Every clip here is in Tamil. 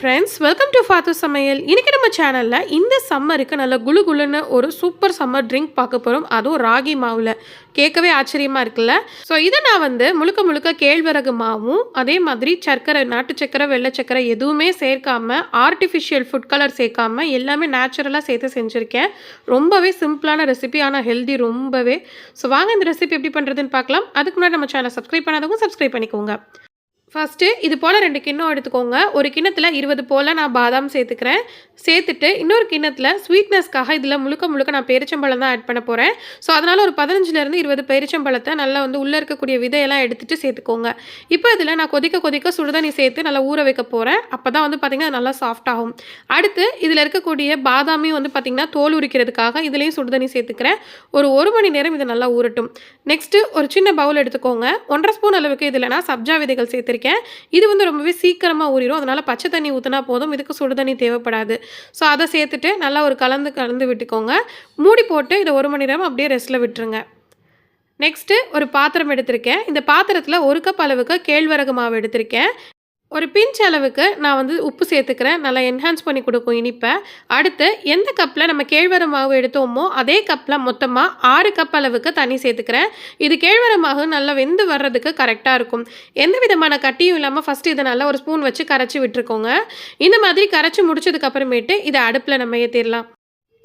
ஃப்ரெண்ட்ஸ் வெல்கம் டு ஃபாத்து சமையல் இன்றைக்கி நம்ம சேனலில் இந்த சம்மருக்கு நல்ல குளு குழுன்னு ஒரு சூப்பர் சம்மர் ட்ரிங்க் பார்க்க போகிறோம் அதுவும் ராகி மாவில். கேட்கவே ஆச்சரியமாக இருக்குல்ல? ஸோ இதை நான் வந்து முழுக்க முழுக்க கேழ்வரகு மாவும் அதே மாதிரி சர்க்கரை நாட்டு சர்க்கரை வெள்ளை சர்க்கரை எதுவுமே சேர்க்காம ஆர்டிஃபிஷியல் ஃபுட் கலர் சேர்க்காம எல்லாமே நேச்சுரலாக சேர்த்து செஞ்சுருக்கேன். ரொம்பவே சிம்பிளான ரெசிபி ஆனால் ஹெல்தி ரொம்பவே. ஸோ வாங்க இந்த ரெசிபி எப்படி பண்ணுறதுன்னு பார்க்கலாம். அதுக்கு முன்னாடி நம்ம சேனல் சப்ஸ்கிரைப் பண்ணாதவங்க சப்ஸ்கிரைப் பண்ணிக்கோங்க. ஃபஸ்ட்டு இது போல் ரெண்டு கிண்ணம் எடுத்துக்கோங்க. ஒரு கிண்ணத்தில் இருபது போல் நான் பாதாம் சேர்த்துக்கிறேன். சேர்த்துட்டு இன்னொரு கிண்ணத்தில் ஸ்வீட்னஸ்க்காக இதில் முழுக்க முழுக்க நான் பேரிச்சம்பழம் தான் ஆட் பண்ண போகிறேன் ஸோ அதனால் ஒரு பதினஞ்சுலேருந்து இருபது பேரிச்சம்பழத்தை நல்லா வந்து உள்ளே இருக்கக்கூடிய விதையெல்லாம் எடுத்துகிட்டு சேர்த்துக்கோங்க. இப்போ இதில் நான் கொதிக்க கொதிக்க சுடுதண்ணி சேர்த்து நல்லா ஊற வைக்க போகிறேன் அப்போ தான் வந்து பார்த்திங்கன்னா நல்லா சாஃப்டாகும் அடுத்து இதில் இருக்கக்கூடிய பாதாமையும் வந்து பார்த்திங்கன்னா தோல் உரிக்கிறதுக்காக இதுலேயும் சுடுதண்ணி சேர்த்துக்கிறேன். ஒரு ஒரு மணி நேரம் இதை நல்லா ஊறட்டும். நெக்ஸ்ட்டு ஒரு சின்ன பவுல் எடுத்துக்கோங்க. ஒன்றரை ஸ்பூன் அளவுக்கு இதில் நான் சப்ஜா விதைகள் சேர்த்துருக்கேன். இது வந்து ரொம்பவே சீக்கிரமாக ஊறிடும் அதனால் பச்சை தண்ணி ஊற்றினா போதும். இதுக்கு சுடு தண்ணி தேவைப்படாது. ஸோ அதை சேர்த்துட்டு நல்லா ஒரு கலந்து கலந்து விட்டுக்கோங்க. மூடி போட்டு இதை ஒரு மணி நேரம் அப்படியே ரெஸ்ட்டில் விட்டுருங்க. நெக்ஸ்ட்டு ஒரு பாத்திரம் எடுத்திருக்கேன். இந்த பாத்திரத்தில் ஒரு கப் அளவுக்கு கேழ்வரகு மாவு எடுத்திருக்கேன். ஒரு பிஞ்ச் அளவுக்கு நான் வந்து உப்பு சேர்த்துக்கிறேன். நல்லா என்ஹான்ஸ் பண்ணி கொடுக்கும் இனிப்பை. அடுத்து எந்த கப்பில் நம்ம கேழ்வர மாவு எடுத்தோமோ அதே கப்பில் மொத்தமாக ஆறு கப் அளவுக்கு தண்ணி சேர்த்துக்கிறேன். இது கேழ்வர மாவு நல்லா வெந்து வர்றதுக்கு கரெக்டாக இருக்கும். எந்த விதமான கட்டியும் இல்லாமல் ஃபஸ்ட்டு இதை நல்லா ஒரு ஸ்பூன் வச்சு கரைச்சி விட்டுருக்கோங்க. இந்த மாதிரி கரைச்சி முடிச்சதுக்கப்புறமேட்டு இதை அடுப்பில் நம்ம ஏற்றிடலாம்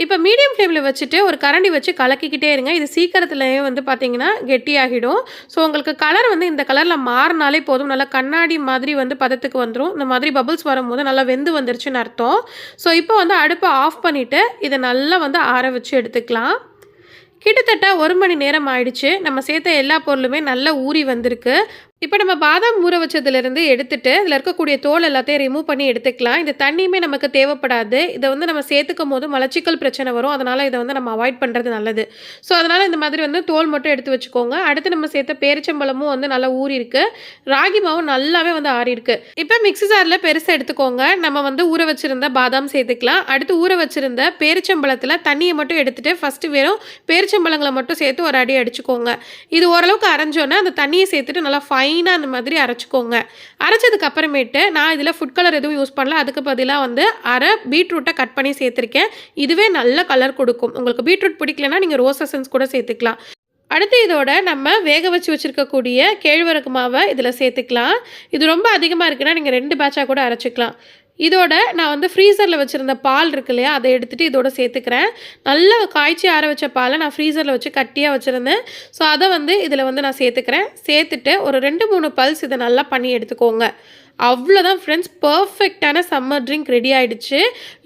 இப்போ மீடியம் ஃப்ளேமில் வச்சுட்டு ஒரு கரண்டி வச்சு கலக்கிக்கிட்டே இருங்க. இது சீக்கிரத்துலேயே வந்து பார்த்தீங்கன்னா கெட்டியாகிடும். ஸோ உங்களுக்கு கலர் வந்து இந்த கலரில் மாறினாலே போதும். நல்லா கண்ணாடி மாதிரி வந்து பதத்துக்கு வந்துடும் இந்த மாதிரி பபுள்ஸ் வரும்போது நல்லா வெந்து வந்துருச்சுன்னு அர்த்தம். ஸோ இப்போ வந்து அடுப்பை ஆஃப் பண்ணிவிட்டு இதை நல்லா வந்து ஆற வச்சு எடுத்துக்கலாம். கிட்டத்தட்ட ஒரு மணி நேரம் ஆயிடுச்சு. நம்ம சேர்த்த எல்லா பொருளுமே நல்லா ஊறி வந்திருக்கு. இப்போ நம்ம பாதாம் ஊற வச்சதுலேருந்து எடுத்துட்டு இதில் இருக்கக்கூடிய தோல் எல்லாத்தையும் ரிமூவ் பண்ணி எடுத்துக்கலாம். இந்த தண்ணியுமே நமக்கு தேவைப்படாது. இதை வந்து நம்ம சேர்த்துக்கும் போது மலச்சிக்கல் பிரச்சனை வரும். அதனால் இதை வந்து நம்ம அவாய்ட் பண்ணுறது நல்லது. ஸோ அதனால் இந்த மாதிரி வந்து தோல் மட்டும் எடுத்து வச்சுக்கோங்க. அடுத்து நம்ம சேர்த்த பேரிச்சம்பழமும் வந்து நல்லா ஊறி இருக்கு ராகி மாவும் நல்லாவே வந்து ஆறி இருக்கு இப்போ மிக்ஸி ஜாரில் பெருசாக எடுத்துக்கோங்க. நம்ம வந்து ஊற வச்சிருந்த பாதாம் சேர்த்துக்கலாம். அடுத்து ஊற வச்சிருந்த பேரிச்சம்பழத்தில் தண்ணியை மட்டும் எடுத்துட்டு ஃபஸ்ட்டு வெறும் பேரிச்சம்பழங்களை மட்டும் சேர்த்து ஒரு அடி அடிச்சுக்கோங்க. இது ஓரளவுக்கு அரைஞ்சோன்னே அந்த தண்ணியை சேர்த்துட்டு நல்லா ஃபைனாக அந்த மாதிரி அரைச்சிக்கோங்க. அரைச்சதுக்கு அப்புறமேட்டு நான் இதில் ஃபுட் கலர் எதுவும் யூஸ் பண்ணல. அதுக்கு பதிலாக வந்து அரை பீட்ரூட்டை கட் பண்ணி சேர்த்துருக்கேன். இதுவே நல்ல கலர் கொடுக்கும். உங்களுக்கு பீட்ரூட் பிடிக்கலனா நீங்கள் ரோஸ் எசன்ஸ் கூட சேர்த்துக்கலாம். அடுத்து இதோட நம்ம வேக வச்சு வச்சுருக்கக்கூடிய கேழ்வரகு மாவை இதில் சேர்த்துக்கலாம். இது ரொம்ப அதிகமாக இருக்குன்னா நீங்கள் ரெண்டு பேட்சாக கூட அரைச்சிக்கலாம். இதோட நான் வந்து ஃப்ரீசரில் வச்சுருந்த பால் இருக்கு இல்லையா அதை எடுத்துகிட்டு இதோட சேர்த்துக்கிறேன். நல்லா காய்ச்சி ஆற வச்ச பாலை நான் ஃப்ரீசரில் வச்சு கட்டியாக வச்சுருந்தேன். ஸோ அதை வந்து இதில் வந்து நான் சேர்த்துக்கிறேன். சேர்த்துட்டு ஒரு ரெண்டு மூணு பல்ஸ் இதை நல்லா பண்ணி எடுத்துக்கோங்க. அவ்வளோதான் ஃப்ரெண்ட்ஸ் பர்ஃபெக்டான சம்மர் ட்ரிங்க் ரெடி ஆகிடுச்சு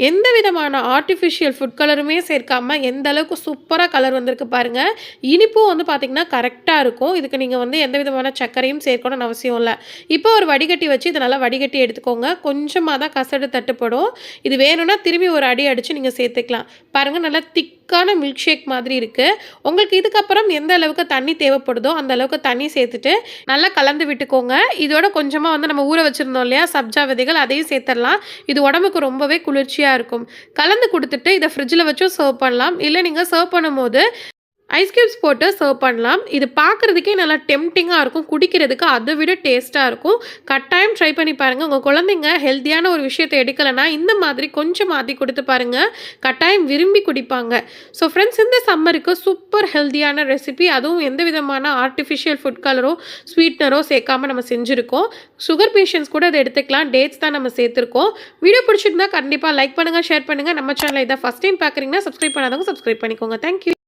எந்த விதமான ஆர்டிஃபிஷியல் ஃபுட் கலருமே சேர்க்காம எந்த அளவுக்கு சூப்பராக கலர் வந்திருக்கு பாருங்கள் இனிப்பும் வந்து பார்த்திங்கன்னா கரெக்டாக இருக்கும். இதுக்கு நீங்கள் வந்து எந்த விதமான சர்க்கரையும் சேர்க்கணும்னு அவசியம் இல்லை. இப்போ ஒரு வடிகட்டி வச்சு இதை நல்லா வடிகட்டி எடுத்துக்கோங்க. கொஞ்சமாக தான் கசடு தட்டுப்படும். இது வேணும்னா திரும்பி ஒரு அடி அடித்து நீங்கள் சேர்த்துக்கலாம். பாருங்கள் நல்லா திக் திக்கான மில்க் ஷேக் மாதிரி இருக்குது உங்களுக்கு இதுக்கப்புறம் எந்த அளவுக்கு தண்ணி தேவைப்படுதோ அந்த அளவுக்கு தண்ணி சேர்த்துட்டு நல்லா கலந்து விட்டுக்கோங்க. இதோட கொஞ்சமாக வந்து நம்ம ஊற வச்சுருந்தோம் இல்லையா சப்ஜா விதைகள் அதையும் சேர்த்துடலாம். இது உடம்புக்கு ரொம்பவே குளிர்ச்சியாக இருக்கும். கலந்து கொடுத்துட்டு இதை ஃப்ரிட்ஜில் வச்சும் சர்வ் பண்ணலாம். இல்லை நீங்கள் சர்வ் பண்ணும்போது ஐஸ் க்யூப்ஸ் போட்டு சர்வ் பண்ணலாம். இது பார்க்குறதுக்கே நல்லா டெம்டிங்காக இருக்கும். குடிக்கிறதுக்கு அதை விட டேஸ்ட்டாக இருக்கும். கட்டாயம் ட்ரை பண்ணி பாருங்கள் உங்கள் குழந்தைங்க ஹெல்த்தியான ஒரு விஷயத்தை எடுக்கலைன்னா இந்த மாதிரி கொஞ்சம் மாற்றி கொடுத்து பாருங்கள் கட்டாயம் விரும்பி குடிப்பாங்க. ஸோ ஃப்ரெண்ட்ஸ் இந்த சம்மருக்கு சூப்பர் ஹெல்த்தியான ரெசிபி அதுவும் எந்த விதமான ஆர்டிஃபிஷியல் ஃபுட் கலரோ ஸ்வீட்னரோ சேர்க்காம நம்ம செஞ்சுருக்கோம். சுகர் பேஷண்ட்ஸ் கூட அதை எடுத்துக்கலாம். டேட்ஸ் தான் நம்ம சேர்த்துருக்கோம். வீடியோ பிடிச்சிருந்தா கண்டிப்பாக லைக் பண்ணுங்கள் ஷேர் பண்ணுங்கள் நம்ம சேனலை இதை ஃபஸ்ட் டைம் பார்க்குறீங்கன்னா சப்ஸ்கிரைப் பண்ணாதவங்க சப்ஸ்கிரைப் பண்ணிக்கோங்க. Thank you